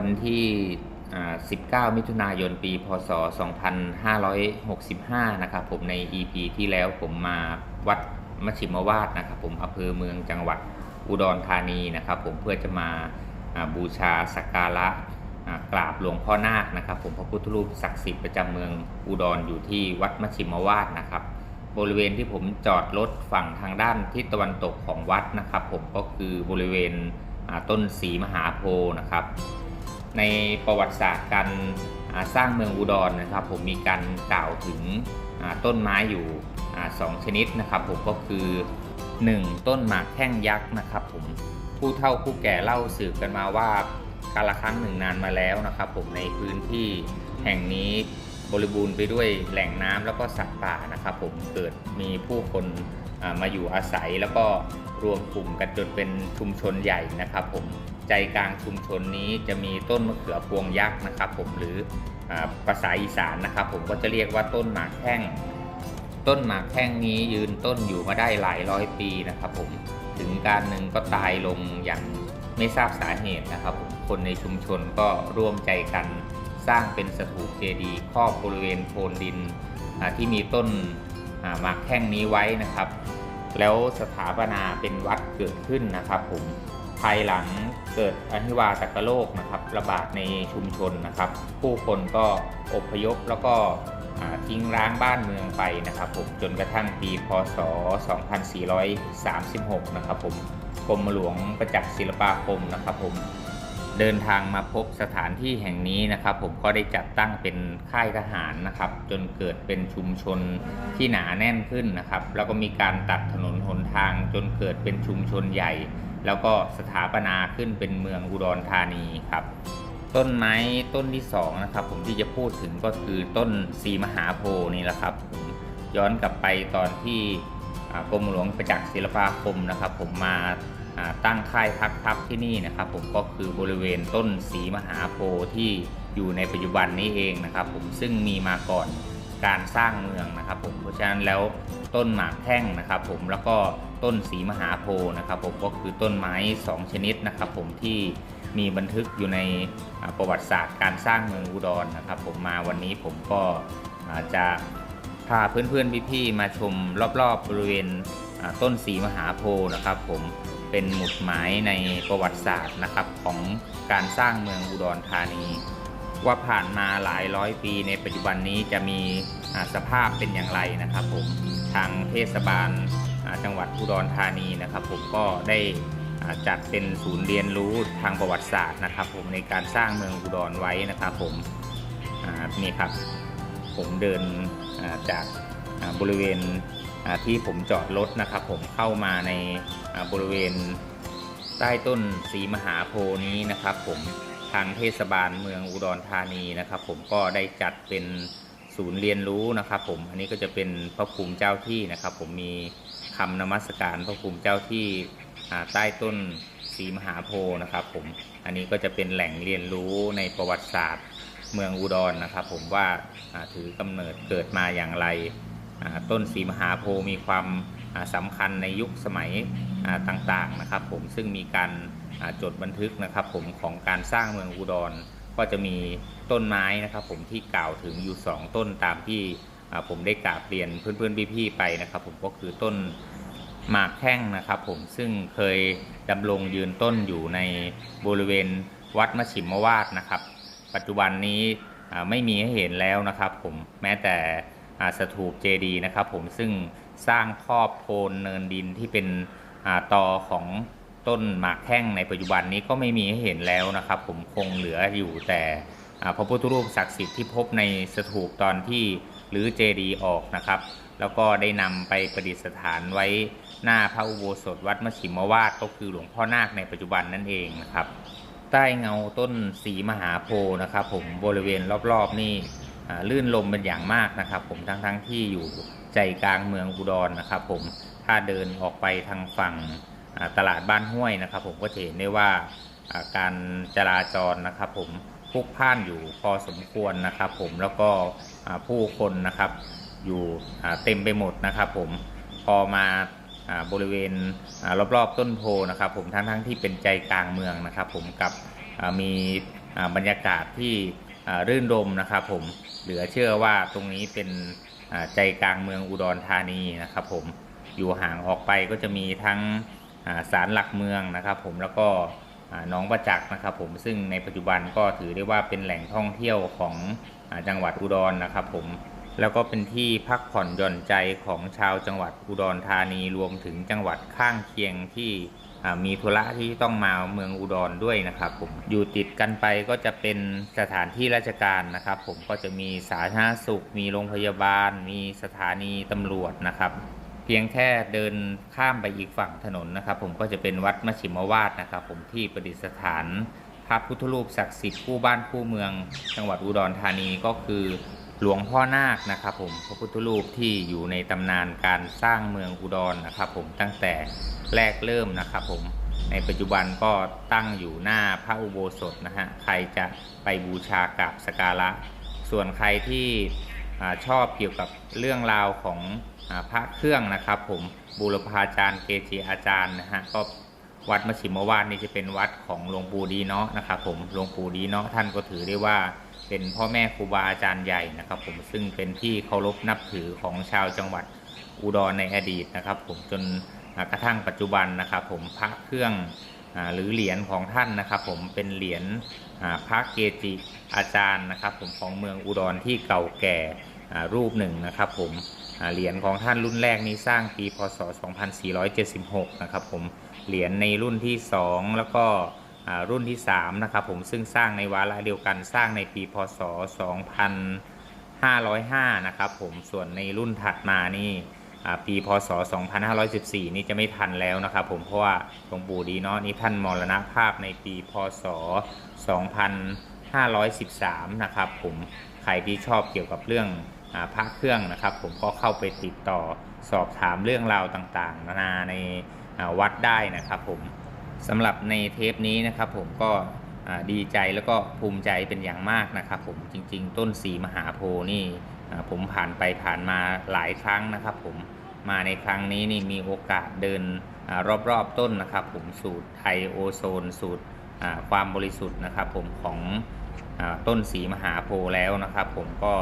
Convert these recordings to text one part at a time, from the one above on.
วันที่ 19 มิถุนายน ปี พศ 2565 นะครับผมใน EP ที่แล้วผมมาวัดมชชิมวาดนะครับผมอำเภอเมืองจังหวัดอุดรธานีนะครับผมเพื่อจะมาบูชาสักการะกราบหลวงพ่อนาคนะครับ ผมพระพุทธรูปศักดิ์สิทธิ์ประจำเมืองอุดรอยู่ที่วัดมชชิมวาดนะครับ บริเวณที่ผมจอดรถฝั่งทางด้านทิศตะวันตกของวัดนะครับ ผมก็คือบริเวณต้นสีมหาโพธิ์นะครับ ในประวัติศาสตร์การสร้างเมืองอุดรนะครับ ผมมีการกล่าวถึงต้นไม้อยู่สองชนิดนะครับผมก็คือ 1. ต้นหมากแข้งยักษ์นะครับผมผู้เฒ่าผู้แก่เล่าสืบกันมาว่ากาลครั้งหนึ่งนานมาแล้วนะครับ ผมในพื้นที่แห่งนี้บริบูรณ์ไปด้วยแหล่งน้ำแล้วก็สัตว์ป่านะครับ ผมเกิดมีผู้คนมาอยู่อาศัยแล้วก็รวมกลุ่มกันจนเป็นชุมชนใหญ่นะครับ ผม ใจกลางชุมชนนี้จะมีต้นมะเขือพวงยักษ์นะครับ ผมหรืออภาษาอีสานนะครับ ผมก็จะเรียกว่าต้นหมากแข้งต้นหมากแข้งนี้ยืนต้นอยู่มาได้หลายร้อยปีนะครับ ผมถึงการหนึ่งก็ตายลงอย่างไม่ทราบสาเหตุนะครับ ผมคนในชุมชนก็ร่วมใจกันสร้างเป็นสถูปเจดีย์ครอบบริเวณโพนดินที่มีต้นหมากแข้งนี้ไว้นะครับ แล้วสถาปนาเป็นวัดเกิดขึ้นนะครับ ผม ภายหลังเกิดอหิวาตกโรคนะครับระบาดในชุมชนนะครับ ผู้คนก็อพยพแล้วก็ทิ้งร้างบ้านเมืองไปนะครับผมจนกระทั่งปีพศ 2436 นะครับผมกรมหลวงประจักษ์ศิลปาคมนะครับผมเดินทางมาพบสถานที่แห่งนี้นะครับ ผมก็ได้จัดตั้งเป็นค่ายทหารนะครับ จนเกิดเป็นชุมชนที่หนาแน่นขึ้นนะครับ แล้วก็มีการตัดถนนหนทางจนเกิดเป็นชุมชนใหญ่ แล้วก็สถาปนาขึ้นเป็นเมืองอุดรธานีครับ ต้นไม้ต้นที่สองนะครับผมที่จะพูดถึงก็คือต้นสีมหาโพนี่แหละครับผมย้อนกลับไปตอนที่กรมหลวงประจักษ์ศิลปาคมนะครับ ผมมาตั้งค่ายพักทัพที่นี่นะครับ ผมก็คือบริเวณต้นสีมหาโพที่อยู่ในปัจจุบันนี้เองนะครับ ผมซึ่งมีมาก่อนการสร้างเมืองนะครับ ผมเพราะฉะนั้นแล้วต้นหมากแท่งนะครับ ผมแล้วก็ ต้นสีมหาโพธิ์นะครับผมก็คือต้นไม้สองชนิดนะครับผมที่มีบันทึกอยู่ในประวัติศาสตร์การสร้างเมืองอุดรนะครับ ผมมาวันนี้ผมก็จะพาเพื่อนๆพี่ๆมาชมรอบๆบริเวณต้นสีมหาโพธิ์นะครับ ผมเป็นหมุดหมายในประวัติศาสตร์นะครับของการสร้างเมืองอุดรธานี ว่าผ่านมาหลายร้อยปี ในปัจจุบันนี้จะมีสภาพเป็นอย่างไรนะครับ ผมทางเทศบาล จังหวัดอุดรธานีนะครับ ผมก็ได้จัดเป็นศูนย์เรียนรู้ทางประวัติศาสตร์นะครับ ผมในการสร้างเมืองอุดรไว้นะครับ ผมนี่ครับ ผมเดินจากบริเวณที่ผมจอดรถนะครับ ผมเข้ามาในบริเวณใต้ต้นสีมหาโพนี้นะครับ ผมทางเทศบาลเมืองอุดรธานีนะครับ ผมก็ได้จัดเป็นศูนย์เรียนรู้นะครับ ผมอันนี้ก็จะเป็นพระภูมิเจ้าที่นะครับ ผมมี คำนมัสการพระภูมิเจ้าที่ใต้ต้นสีมหาโพธิ์นะครับผมอันนี้ก็จะเป็นแหล่งเรียนรู้ในประวัติศาสตร์เมืองอุดรนะครับ ผมว่าถือกำเนิดเกิดมาอย่างไรต้นสีมหาโพธิ์มีความสำคัญในยุคสมัยอ่าต่างๆนะครับ ผมซึ่งมีการจดบันทึกนะครับ ผมของการสร้างเมืองอุดร ก็จะมีต้นไม้นะครับ ผมที่กล่าวถึงอยู่ 2 ต้นตามที่ผมได้กราบเรียนเพื่อนๆพี่ๆไปนะครับ ผมก็คือต้น หมากแข้งนะครับผมซึ่งเคยดำรงยืนต้นอยู่ในบริเวณวัดมชิมวาดนะครับ ปัจจุบันนี้ไม่มีให้เห็นแล้วนะครับผมแม้แต่สถูปเจดีนะครับผมซึ่งสร้างครอบโพนเนินดินที่เป็นอตอของต้นหมากแข้งในปัจจุบันนี้ก็ไม่มีให้เห็นแล้วนะครับ ผมคงเหลืออยู่แต่พระพุทธรูปศักดิ์สิทธิ์ที่พบในสถูปตอนที่หรือเจดีออกนะครับ แล้วก็ได้นำไปประดิษฐานไว้หน้าพระอุโบสถวัดมชิมวาดก็คือหลวงพ่อนาคในปัจจุบันนั่นเองนะครับ ใต้เงาต้นสีมหาโพธิ์นะครับ ผมบริเวณรอบๆนี่ลื่นลมเป็นอย่างมากนะครับ ผมทั้งๆที่อยู่ใจกลางเมืองอุดรนะครับ ผมถ้าเดินออกไปทางฝั่งตลาดบ้านห้วยนะครับ ผมก็เห็นได้ว่าการจราจรนะครับ ผมพลุกพล่านอยู่พอสมควรนะครับ ผมแล้วก็ผู้คนนะครับ อยู่เต็มไปหมดนะครับ ผมพอมาบริเวณรอบๆต้นโพนะครับ ผมทั้งๆที่เป็นใจกลางเมืองนะครับ ผมกับมีบรรยากาศที่รื่นรมนะครับ ผมเหลือเชื่อว่าตรงนี้เป็นใจกลางเมืองอุดรธานีนะครับ ผมอยู่ห่างออกไปก็จะมีทั้งอ่าศาลหลักเมืองนะครับ ผมแล้วก็น้องประจักษ์นะครับ ผมซึ่งในปัจจุบันก็ถือได้ว่าเป็นแหล่งท่องเที่ยวของจังหวัดอุดรนะครับ ผม แล้วก็เป็นที่พักผ่อนหย่อนใจของชาวจังหวัดอุดรธานีรวมถึงจังหวัดข้างเคียงที่มีธุระที่ต้องมาเมืองอุดรด้วยนะครับผมอยู่ติดกันไปก็จะเป็นสถานที่ราชการนะครับ ผมก็จะมีสาธารณสุข มีโรงพยาบาล มีสถานีตำรวจนะครับ เพียงแค่เดินข้ามไปอีกฝั่งถนนนะครับ ผมก็จะเป็นวัดมชิมวาดนะครับ ผมที่ประดิษฐานพระพุทธรูปศักดิ์สิทธิ์คู่บ้านคู่เมือง จังหวัดอุดรธานีก็คือ หลวงพ่อนาคนะครับผมพระพุทธรูปที่อยู่ในตำนานการสร้างเมืองอุดรนนะครับผมตั้งแต่แรกเริ่มนะครับผมในปัจจุบันก็ตั้งอยู่หน้าพระอุโบสถนะฮะใครจะไปบูชากราบสการะ ส่วนใครที่ชอบเกี่ยวกับเรื่องราวของอพระเครื่องนะครับ ผมบูรพาจารย์เกจิอาจารย์นะฮะก็วัดมชิมวาดนี่จะเป็นวัดของหลวงปู่ดีเนาะนะครับผมหลวงปู่ดีเนาะท่านก็ถือได้ว่า เป็นพ่อแม่ครูบาอาจารย์ใหญ่นะครับ ผมซึ่งเป็นที่เคารพนับถือของชาวจังหวัดอุดรในอดีตนะครับ ผมจนกระทั่งปัจจุบันนะครับ ผมพระเครื่องหรือเหรียญของท่านนะครับ ผมเป็นเหรียญพระเกจิอาจารย์นะครับ ผมของเมืองอุดรที่เก่าแก่อรูปหนึ่งนะครับ ผมเหรียญของท่านรุ่นแรกนี้สร้างปีพศ 2476 นะครับ ผมเหรียญในรุ่นที่ 2 แล้วก็ รุ่นที่ 3 นะครับผมซึ่งสร้างในวาระเดียวกันสร้างในปีพศ 2505 นะครับผมส่วนในรุ่นถัดมานี่ปีพศ 2514 นี่จะไม่ทันแล้วนะครับผมเพราะว่าหลวงปู่ดีเนาะนี่ท่านมรณภาพในปีพศ 2513 นะครับผมใครที่ชอบเกี่ยวกับเรื่องอพระเครื่องนะครับ ผมก็เข้าไปติดต่อสอบถามเรื่องราวต่างๆ นานาในวัดได้นะครับผม สำหรับในเทปนี้นะครับผมก็ดีใจแล้วก็ภูมิใจเป็นอย่างมากนะครับผมจริงๆ ต้นสีมหาโพนี่ผมผ่านไปผ่านมาหลายครั้งนะครับผมมาในครั้งนี้นี่มีโอกาสเดินอารอบๆต้นนะครับผมสูตรไทโอโซน สูตรความบริสุทธิ์นะครับผมของอต้นสีมหาโพแล้วนะครับผมก็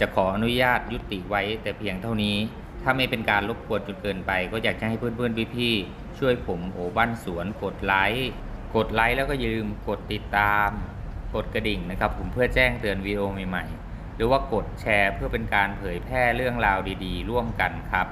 จะขออนุญาตยุติไว้แต่เพียงเท่านี้ ถ้าไม่เป็นการรบกวนจนเกินไป ก็อยากจะให้เพื่อนๆพี่ๆช่วยผมโอบ้านสวนกดไลค์กดไลค์แล้วก็อย่าลืมกดติดตาม กดกระดิ่งนะครับ ผมเพื่อแจ้งเตือนวีดีโอใหม่ๆ หรือว่ากดแชร์เพื่อเป็นการเผยแพร่เรื่องราวดีๆ ร่วมกันครับ